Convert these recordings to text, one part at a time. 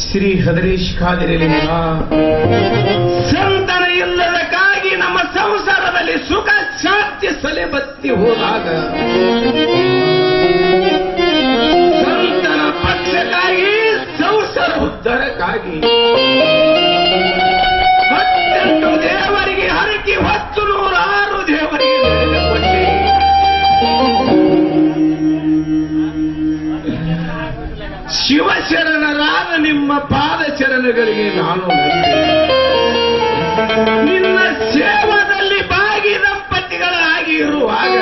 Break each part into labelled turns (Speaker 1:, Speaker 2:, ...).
Speaker 1: ಶ್ರೀ ಹದರೀಶ್ ಕಾದಿರಲಿಲ್ಲ ಸಂತನ ಇಲ್ಲದಕ್ಕಾಗಿ ನಮ್ಮ ಸಂಸಾರದಲ್ಲಿ ಸುಖ, ಶಾಂತಿ ಸಲೆ ಬತ್ತಿ ಹೋದಾಗ ಸಂತನ ಪಕ್ಷಕ್ಕಾಗಿ ಸಂಸಾರ ನಿಮ್ಮ ಪಾದ ಚರಣಗಳಿಗೆ ನಾನು ನಿನ್ನ ಸೇವದಲ್ಲಿ ಬಾಗಿ ದಂಪತಿಗಳಾಗಿ ಇರುವಾಗ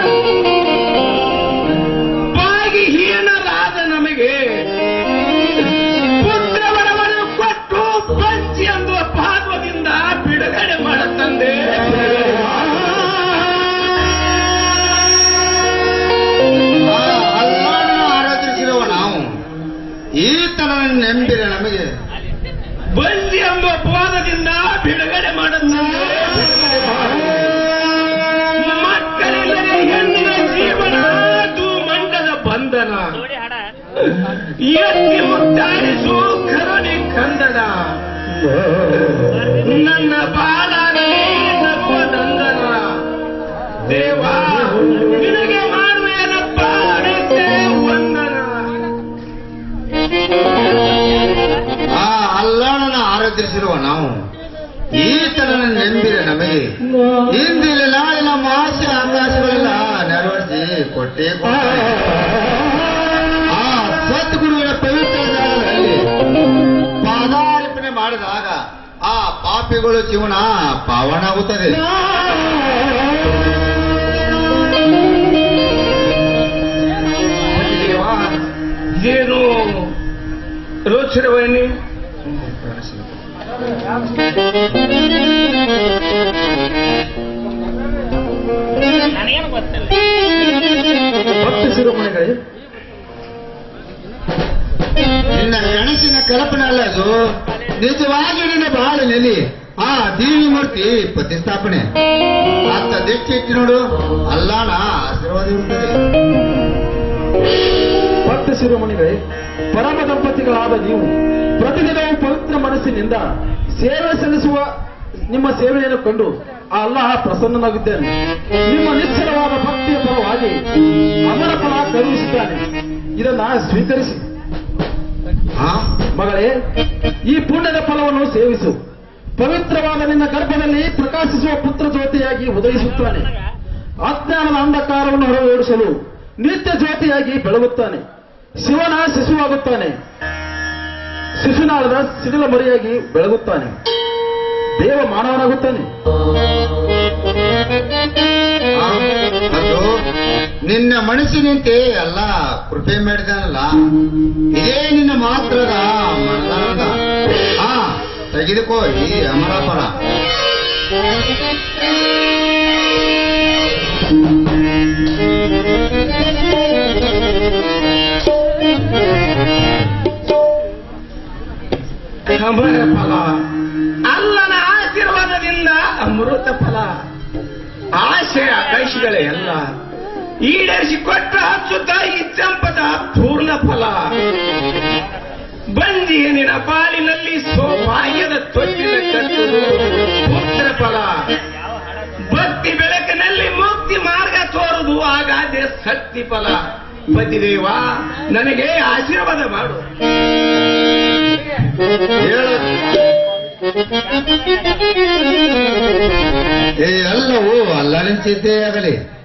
Speaker 2: ನೆಂಬಿರ ನಮಗೆ.
Speaker 1: ಬಂದಿ ಎಂಬ ಪಾದದಿಂದ ಬಿಡುಗಡೆ ಮಾಡುತ್ತಂದೆ ಮಕ್ಕಳಿಲ್ಲದೆ ಹೆಣ್ಣಿನ ಜೀವನ ಮಂಡದ ಬಂಧನ. ಎತ್ತಿ ಮುತ್ತಾಡಿಸು ಕರುಣಿ ಕಂದನ. ನನ್ನ ಬಾಳನೆ ನಗುವ ನಂದನ ದೇವಾ ನಿನಗೆ ಮಾಡುವೇನಪ್ಪ ಅಡಕೆ
Speaker 2: ಅಲ್ಲಾಹನನ್ನು ಆರಾಧಿಸಿರುವ ನಾವು ಈತನ ನೆಂಬಿರ ನಮಗೆ ಇಂದಿಲ್ಲ ನಾಳೆ ನಮ್ಮ ಆಸೆ ಆಕಾಶಗಳೆಲ್ಲ ನೆರವೇರಿಸಿ ಕೊಟ್ಟೇ ಕೊಡ್ತಾರೆ ಆ ಸದ್ಗುರುಗಳ ಪವಿತ್ರ ಜಾಗದಲ್ಲಿ ಪಾದಾರ್ಪಣೆ ಮಾಡಿದಾಗ ಆ ಪಾಪಿಗಳು ಜೀವನ ಪಾವನಾಗುತ್ತದೆ
Speaker 1: ದೇವ ಏನು ರೋಚರವನ್ನಿ
Speaker 3: ನನಗೇನು ಗೊತ್ತಿಲ್ಲ
Speaker 1: ಭಕ್ತ ಶಿರೋಮಣಿಗಳೇ
Speaker 2: ನಿನ್ನ ಕನಸಿನ ಕಲ್ಪನೆ ಅಲ್ಲ ಅದು ನಿಜವಾಗಿ ನಿನ್ನ ಬಾಳಿನಲ್ಲಿ ಆ ದೇವಿ ಮೂರ್ತಿ ಪ್ರತಿಷ್ಠಾಪನೆ. ಅತ್ತ ದೆಚ್ಚಿ ಇಟ್ಟು ನೋಡು. ಅಲ್ಲಾನ ಆಶೀರ್ವಾದ
Speaker 4: ಭಕ್ತ ಶಿರೋಮಣಿಗಳೇ ಪರಮ ದಂಪತಿಗಳಾದ ನೀವು ಪ್ರತಿದಿನವೂ ಪವಿತ್ರ ಮನಸ್ಸಿನಿಂದ ಸೇವೆ ಸಲ್ಲಿಸುವ ನಿಮ್ಮ ಸೇವೆಯನ್ನು ಕಂಡು ಆ ಅಲ್ಲಾಹ ಪ್ರಸನ್ನನಾಗಿದ್ದೇನೆ. ನಿಮ್ಮ ನಿಶ್ಚಲವಾದ ಭಕ್ತಿಯ ಪರವಾಗಿ ಅಮರ ಫಲ ಕರುಣಿಸಿದ್ದಾನೆ ಇದನ್ನ ಸ್ವೀಕರಿಸಿ. ಮಗಳೇ, ಈ ಪುಣ್ಯದ ಫಲವನ್ನು ಸೇವಿಸು. ಪವಿತ್ರವಾದ ನಿನ್ನ ಗರ್ಭದಲ್ಲಿ ಪ್ರಕಾಶಿಸುವ ಪುತ್ರ ಜ್ಯೋತಿಯಾಗಿ ಉದಯಿಸುತ್ತಾನೆ. ಅಜ್ಞಾನದ ಅಂಧಕಾರವನ್ನು ಹೊರಗೋಡಿಸಲು ನಿತ್ಯ ಜ್ಯೋತಿಯಾಗಿ ಬೆಳಗುತ್ತಾನೆ. ಶಿವನ ಶಿಶುವಾಗುತ್ತಾನೆ. ಶಿಶುನಾಳದ ಸಿಡಿಲ ಮರಿಯಾಗಿ ಬೆಳಗುತ್ತಾನೆ. ದೇವ ಮಾನವನಾಗುತ್ತಾನೆ.
Speaker 2: ನಿನ್ನ ಮನಸ್ಸಿನಂತೆ ಎಲ್ಲ ಕೃಪೆ ಮಾಡಿದಾನಲ್ಲ. ಇದೇ ನಿನ್ನ ಮಾತ್ರದ ಹಾ ತೆಗೆದುಕೋ ಈ ಅಮರ
Speaker 1: ಅಮರ ಫಲ. ಅಲ್ಲನ ಆಶೀರ್ವಾದದಿಂದ ಅಮೃತ ಫಲ. ಆಶಯ ಕೈಷಿಗಳೇ ಎಲ್ಲ ಈಡೇರಿಸಿ ಕೊಟ್ಟ ಹಚ್ಚುತ್ತ ಈ ಚಂಪದ ಪೂರ್ಣ ಫಲ. ಬಂದಿ ನಿನ ಪಾಲಿನಲ್ಲಿ ಸೌಭಾಗ್ಯದ ತೊಟ್ಟಿನ ಕಟ್ಟುವುದು ಪುತ್ರ ಫಲ. ಭಕ್ತಿ ಬೆಳಕಿನಲ್ಲಿ ಮುಕ್ತಿ ಮಾರ್ಗ ತೋರುದು ಆಗಾದೆ ಶಕ್ತಿ ಫಲ. ಬದಿದೇವ ನನಗೆ ಆಶೀರ್ವಾದ ಮಾಡು.
Speaker 2: ಎಲ್ಲವೂ ಅಲ್ಲನ ಸಿದ್ಧೇ ಆಗಲಿ.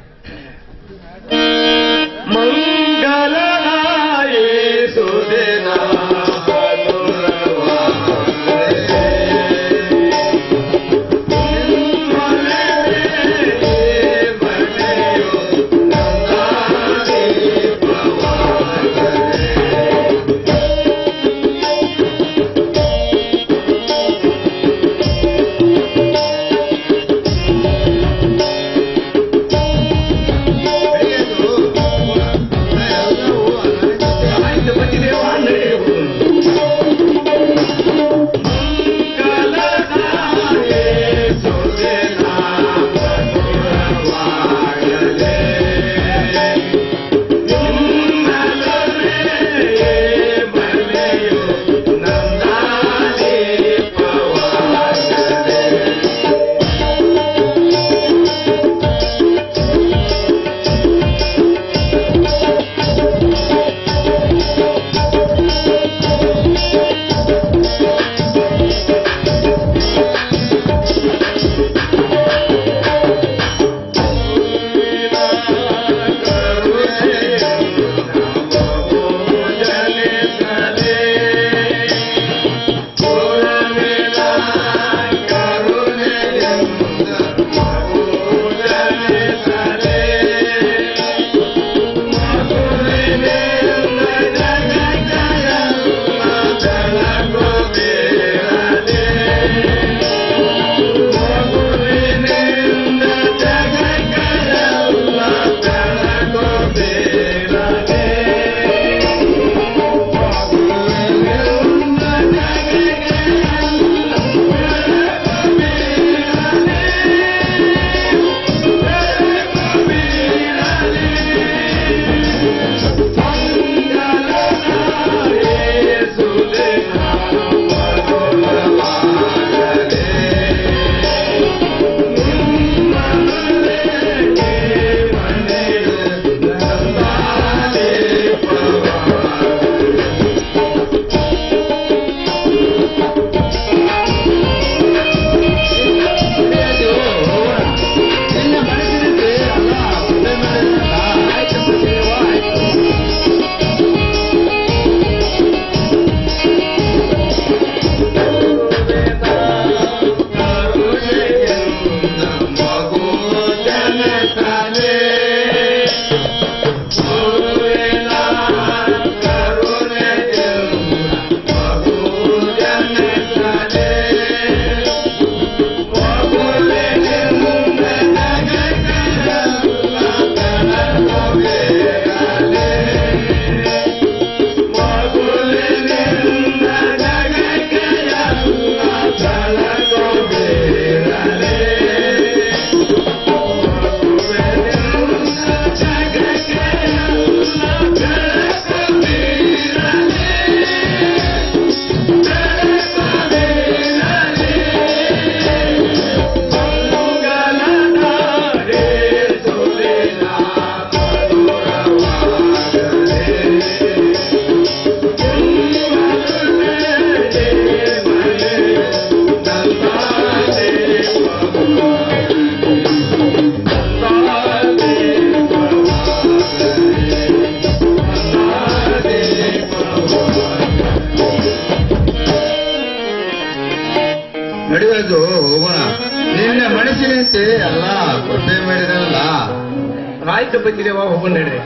Speaker 1: ಆಯ್ತು ಬಂದಿದ್ದೇವ ಹೋಗೋಣ ನಡ್ರಿ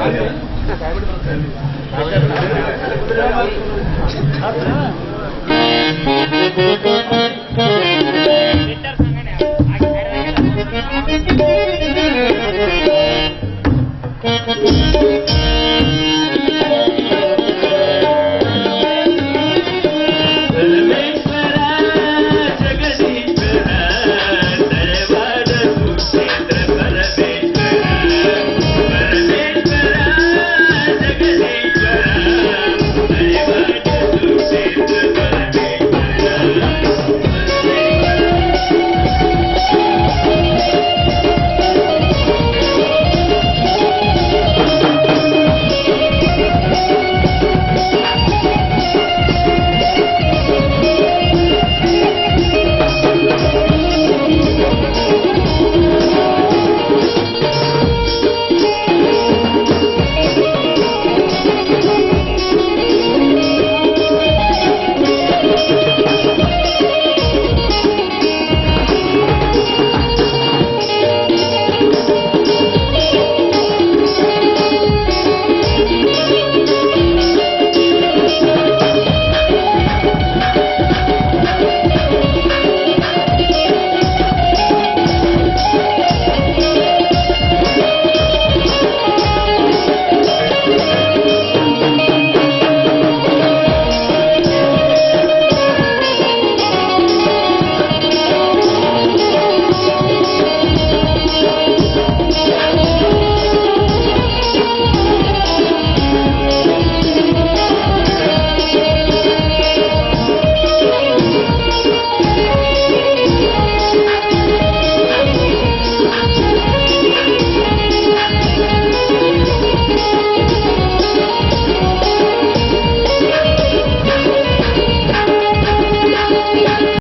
Speaker 3: ಹೌದು.